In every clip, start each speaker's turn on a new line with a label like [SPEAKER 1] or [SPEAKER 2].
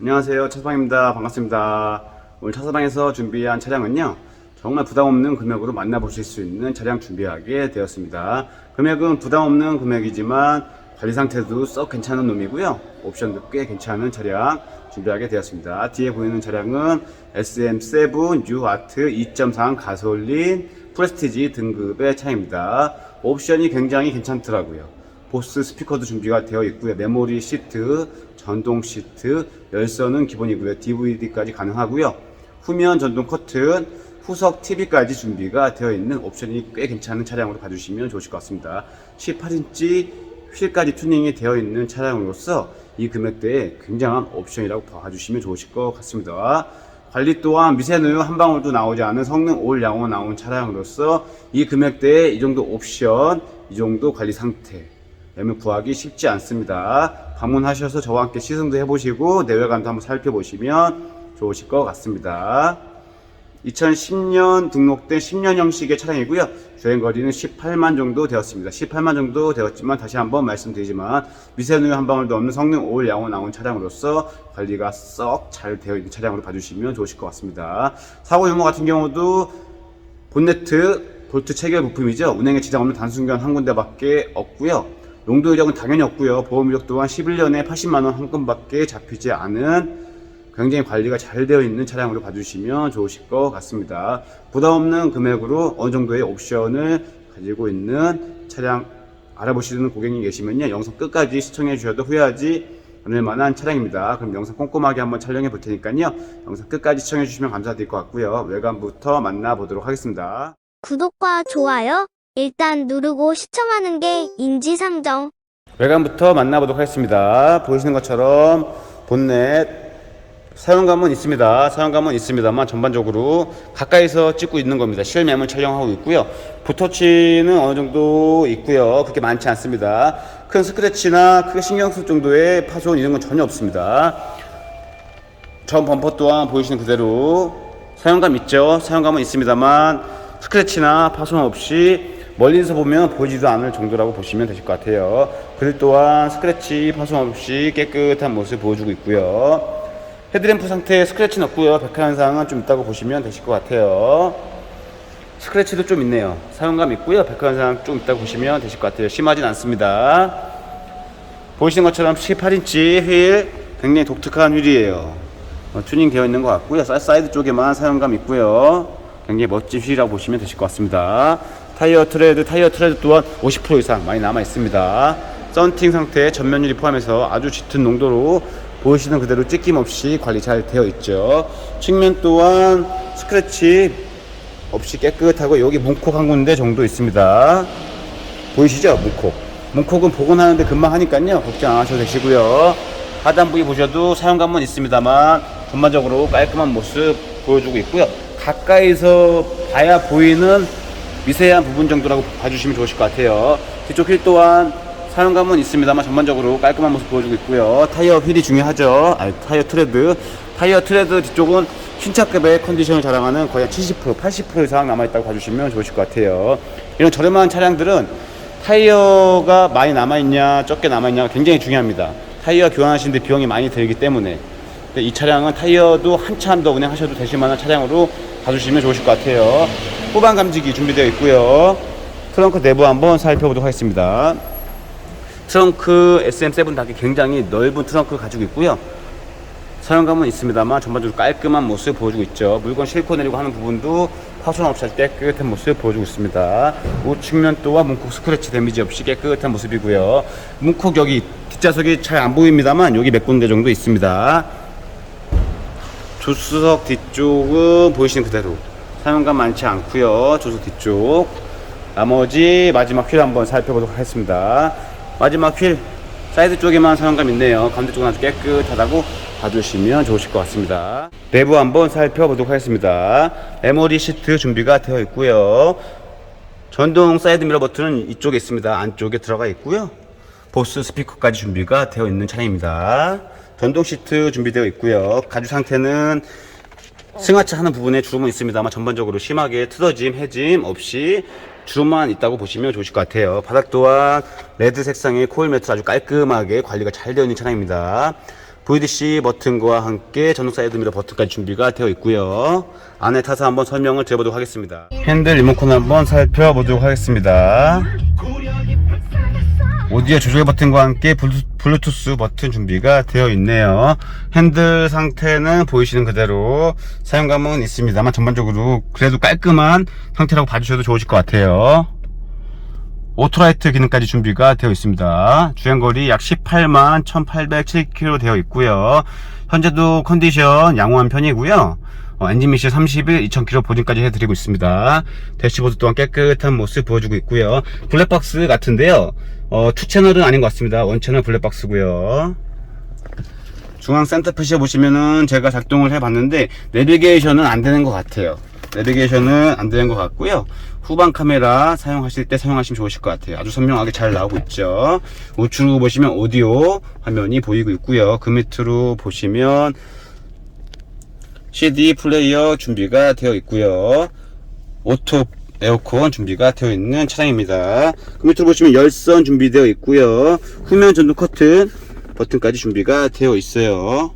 [SPEAKER 1] 안녕하세요. 차사방입니다. 반갑습니다. 오늘 차사방에서 준비한 차량은요. 정말 부담 없는 금액으로 만나보실 수 있는 차량 준비하게 되었습니다. 금액은 부담 없는 금액이지만 관리 상태도 썩 괜찮은 놈이고요. 옵션도 꽤 괜찮은 차량 준비하게 되었습니다. 뒤에 보이는 차량은 SM7 뉴아트 2.3 가솔린 프레스티지 등급의 차입니다. 옵션이 굉장히 괜찮더라고요. 보스 스피커도 준비가 되어 있고요. 메모리 시트, 전동 시트, 열선은 기본이고요. DVD까지 가능하고요. 후면 전동 커튼, 후석 TV까지 준비가 되어 있는 옵션이 꽤 괜찮은 차량으로 봐주시면 좋으실 것 같습니다. 18인치 휠까지 튜닝이 되어 있는 차량으로서 이 금액대에 굉장한 옵션이라고 봐주시면 좋으실 것 같습니다. 관리 또한 미세누유 한 방울도 나오지 않은 성능 올 양호 나온 차량으로서 이 금액대에 이 정도 옵션, 이 정도 관리 상태 매물 구하기 쉽지 않습니다. 방문하셔서 저와 함께 시승도 해보시고 내외관도 한번 살펴보시면 좋으실 것 같습니다. 2010년 등록된 10년 형식의 차량이고요. 주행 거리는 18만 정도 되었습니다. 18만 정도 되었지만 다시 한번 말씀드리지만 미세누유 한 방울도 없는 성능 올 양호 나온 차량으로서 관리가 썩 잘 되어 있는 차량으로 봐주시면 좋으실 것 같습니다. 사고 유무 같은 경우도 본네트 볼트 체결 부품이죠. 운행에 지장 없는 단순견 한 군데밖에 없고요. 용도 이력은 당연히 없고요. 보험 이력 또한 11년에 80만 원 한 건밖에 잡히지 않은 굉장히 관리가 잘 되어 있는 차량으로 봐주시면 좋으실 것 같습니다. 부담 없는 금액으로 어느 정도의 옵션을 가지고 있는 차량 알아보시는 고객님 계시면요. 영상 끝까지 시청해 주셔도 후회하지 않을 만한 차량입니다. 그럼 영상 꼼꼼하게 한번 촬영해 볼 테니까요. 영상 끝까지 시청해 주시면 감사드릴 것 같고요. 외관부터 만나보도록 하겠습니다.
[SPEAKER 2] 구독과 좋아요 일단 누르고 시청하는 게 인지상정.
[SPEAKER 1] 외관부터 만나보도록 하겠습니다. 보시는 것처럼 본넷 사용감은 있습니다. 사용감은 있습니다만 전반적으로 가까이서 찍고 있는 겁니다. 실매물 촬영하고 있고요. 붓터치는 어느 정도 있고요. 그렇게 많지 않습니다. 큰 스크래치나 크게 신경 쓸 정도의 파손 이런 건 전혀 없습니다. 전 범퍼 또한 보이시는 그대로 사용감 있죠. 사용감은 있습니다만 스크래치나 파손 없이 멀리서 보면 보이지도 않을 정도라고 보시면 되실 것 같아요. 그릴 또한 스크래치 파손 없이 깨끗한 모습 보여주고 있고요. 헤드램프 상태에 스크래치는 없고요. 백화 현상은 좀 있다고 보시면 되실 것 같아요. 스크래치도 좀 있네요. 사용감 있고요. 백화 현상 좀 있다고 보시면 되실 것 같아요. 심하진 않습니다. 보시는 것처럼 18인치 휠 굉장히 독특한 휠이에요. 어, 튜닝 되어 있는 것 같고요. 사- 사이드 쪽에만 사용감 있고요. 굉장히 멋진 휠이라고 보시면 되실 것 같습니다. 타이어 트레드, 타이어 트레드 또한 50% 이상 많이 남아 있습니다. 썬팅 상태 전면 유리 포함해서 아주 짙은 농도로 보이시는 그대로 찢김 없이 관리 잘 되어 있죠. 측면 또한 스크래치 없이 깨끗하고 여기 문콕 한 군데 정도 있습니다. 보이시죠? 문콕. 문콕은 복원하는데 금방 하니까요. 걱정 안 하셔도 되시고요. 하단 부위 보셔도 사용감은 있습니다만 전반적으로 깔끔한 모습 보여주고 있고요. 가까이서 봐야 보이는 미세한 부분 정도라고 봐주시면 좋으실 것 같아요. 뒤쪽 휠 또한 사용감은 있습니다만 전반적으로 깔끔한 모습 보여주고 있고요. 타이어 휠이 중요하죠. 아, 타이어 트레드. 타이어 트레드 뒤쪽은 신차급의 컨디션을 자랑하는 거의 한 70%, 80% 이상 남아있다고 봐주시면 좋으실 것 같아요. 이런 저렴한 차량들은 타이어가 많이 남아있냐, 적게 남아있냐가 굉장히 중요합니다. 타이어 교환하시는데 비용이 많이 들기 때문에. 이 차량은 타이어도 한참 더 운행하셔도 되실 만한 차량으로 봐주시면 좋으실 것 같아요. 후방 감지기 준비되어 있고요. 트렁크 내부 한번 살펴보도록 하겠습니다. 트렁크 SM7 닭이 굉장히 넓은 트렁크를 가지고 있고요. 사용감은 있습니다만 전반적으로 깔끔한 모습 보여주고 있죠. 물건 싣고 내리고 하는 부분도 파손 없이 아주 깨끗한 모습 보여주고 있습니다. 우측면 또한 문콕 스크래치 데미지 없이 깨끗한 모습이고요. 문콕 여기 뒷좌석이 잘 안 보입니다만 여기 몇 군데 정도 있습니다. 조수석 뒤쪽은 보이시는 그대로 사용감 많지 않고요. 조수석 뒤쪽 나머지 마지막 휠 한번 살펴보도록 하겠습니다. 마지막 휠 사이드 쪽에만 사용감 있네요. 가운데 쪽은 아주 깨끗하다고 봐주시면 좋으실 것 같습니다. 내부 한번 살펴보도록 하겠습니다. 메모리 시트 준비가 되어 있고요. 전동 사이드 미러 버튼은 이쪽에 있습니다. 안쪽에 들어가 있고요. 보스 스피커까지 준비가 되어 있는 차량입니다. 전동 시트 준비되어 있고요. 가죽 상태는 승하차 하는 부분에 주름은 있습니다만 전반적으로 심하게 틀어짐, 해짐 없이 주름만 있다고 보시면 좋으실 것 같아요. 바닥 또한 레드 색상의 코일 매트 아주 깔끔하게 관리가 잘 되어 있는 차량입니다. VDC 버튼과 함께 전동 사이드미러 버튼까지 준비가 되어 있고요. 안에 타서 한번 설명을 드려보도록 하겠습니다. 핸들 리모컨 한번 살펴보도록 하겠습니다. 오디오 조절 버튼과 함께 블루- 블루투스 버튼 준비가 되어 있네요. 핸들 상태는 보이시는 그대로 사용감은 있습니다만 전반적으로 그래도 깔끔한 상태라고 봐주셔도 좋으실 것 같아요. 오토라이트 기능까지 준비가 되어 있습니다. 주행거리 약 18만 1807km 되어 있고요. 현재도 컨디션 양호한 편이고요. 어, 엔진 미시 30일 2000km 보증까지 해드리고 있습니다. 대시보드 또한 깨끗한 모습 보여주고 있고요. 블랙박스 같은데요. 어, 투 채널은 아닌 것 같습니다. 원 채널 블랙박스고요. 중앙 센터페시에 보시면은 제가 작동을 해봤는데 내비게이션은 안 되는 것 같아요. 내비게이션은 안 되는 것 같고요. 후방 카메라 사용하실 때 사용하시면 좋으실 것 같아요. 아주 선명하게 잘 나오고 있죠. 우측으로 보시면 오디오 화면이 보이고 있고요. 그 밑으로 보시면 CD 플레이어 준비가 되어 있고요. 오토 에어컨 준비가 되어 있는 차량입니다. 그 밑으로 보시면 열선 준비되어 있고요. 후면 전동 커튼 버튼까지 준비가 되어 있어요.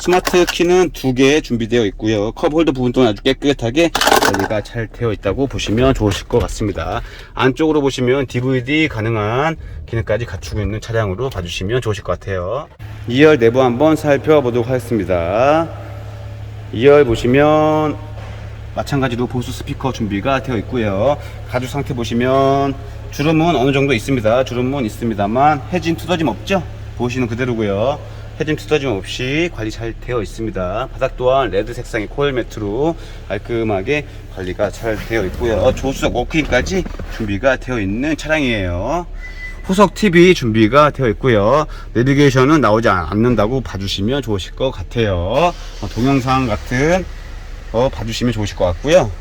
[SPEAKER 1] 스마트 키는 두 개 준비되어 있고요. 컵 홀더 부분 또한 아주 깨끗하게 관리가 잘 되어 있다고 보시면 좋으실 것 같습니다. 안쪽으로 보시면 DVD 가능한 기능까지 갖추고 있는 차량으로 봐주시면 좋으실 것 같아요. 2열 내부 한번 살펴보도록 하겠습니다. 2열 보시면 마찬가지로 보수 스피커 준비가 되어 있고요. 가죽 상태 보시면 주름은 어느 정도 있습니다. 주름은 있습니다만 해진 투더짐 없죠? 보시는 그대로고요. 해진 투더짐 없이 관리 잘 되어 있습니다. 바닥 또한 레드 색상의 코일 매트로 깔끔하게 관리가 잘 되어 있고요. 조수석 워크인까지 준비가 되어 있는 차량이에요. 후석 TV 준비가 되어 있고요. 내비게이션은 나오지 않는다고 봐주시면 좋으실 것 같아요. 어, 동영상 같은 어, 봐주시면 좋으실 것 같고요.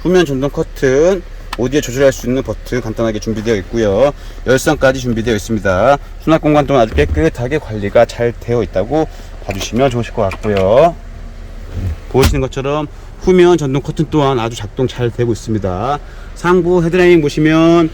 [SPEAKER 1] 후면 전동 커튼, 오디오 조절할 수 있는 버튼 간단하게 준비되어 있고요. 열선까지 준비되어 있습니다. 수납 공간 또한 아주 깨끗하게 관리가 잘 되어 있다고 봐주시면 좋으실 것 같고요. 보시는 것처럼 후면 전동 커튼 또한 아주 작동 잘 되고 있습니다. 상부 헤드라인 보시면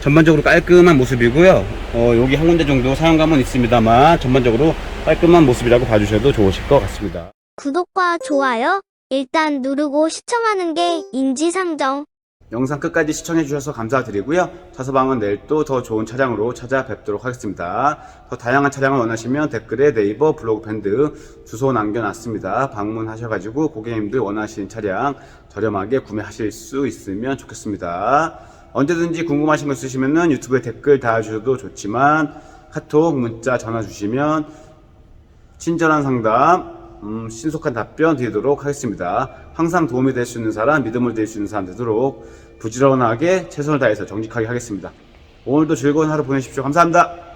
[SPEAKER 1] 전반적으로 깔끔한 모습이고요. 어, 여기 한 군데 정도 사용감은 있습니다만 전반적으로 깔끔한 모습이라고 봐주셔도 좋으실 것 같습니다.
[SPEAKER 2] 구독과 좋아요 일단 누르고 시청하는 게 인지상정.
[SPEAKER 1] 영상 끝까지 시청해 주셔서 감사드리고요. 자서방은 내일 또 더 좋은 차량으로 찾아뵙도록 하겠습니다. 더 다양한 차량을 원하시면 댓글에 네이버 블로그 밴드 주소 남겨놨습니다. 방문하셔가지고 고객님들 원하시는 차량 저렴하게 구매하실 수 있으면 좋겠습니다. 언제든지 궁금하신 거 있으시면 유튜브에 댓글 달아주셔도 좋지만 카톡, 문자, 전화 주시면 친절한 상담, 음, 신속한 답변 드리도록 하겠습니다. 항상 도움이 될 수 있는 사람, 믿음을 드릴 수 있는 사람 되도록 부지런하게 최선을 다해서 정직하게 하겠습니다. 오늘도 즐거운 하루 보내십시오. 감사합니다.